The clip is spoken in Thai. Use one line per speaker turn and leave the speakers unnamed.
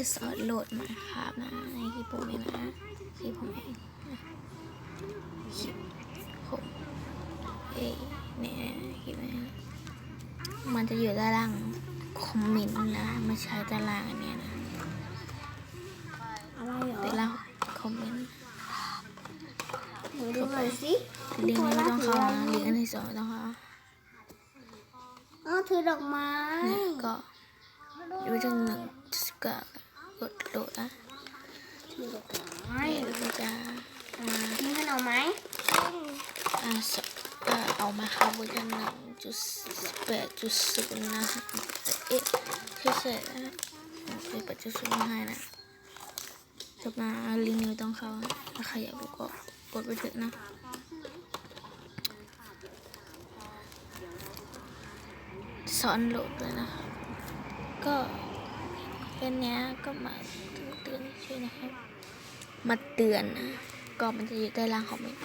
จะสอนโหลดมาครับนะในคลิปผมเองนะคลิปผมเองคลิปผมเอเนี่ยคลิปนี้มันจะอยู่ด้านล่างคอมเมนต์นะไม่ใช่ด้านล่างอันเนี้ยนะ
อะไรเหรอ
ด้านล่างคอมเมนต์
ดูหน่อยสิ
ลิงก์ไม่ต้องเข้าลิงก์อันที่สองไม่ต้องเข้า
อ๋อถือดอกไม้
ก็อยู่จนหนึ่งจุดเก้า กดโหลดนะ
ถือดอกไม้
เดี๋ยวเราจะมา
มีขนมไหม
อ่าสเอ่อเอามาครับเวอร์ชันหนึ่งจุดแปดจุดศูนย์นะเอ๊ะเฉยๆนะเคยเปิดจุดศูนย์ให้นะจบนะลิงก์นี้ไม่ต้องเข้าถ้าใครอยากดูก็กดไปเถอะนะสอนโหลดเลยนะครับก็ เป็นเนี้ก็มาเตือนช่วยนะครับ มาเตือนนะ ก็มันจะอยู่ใต้ล่างขอมเมน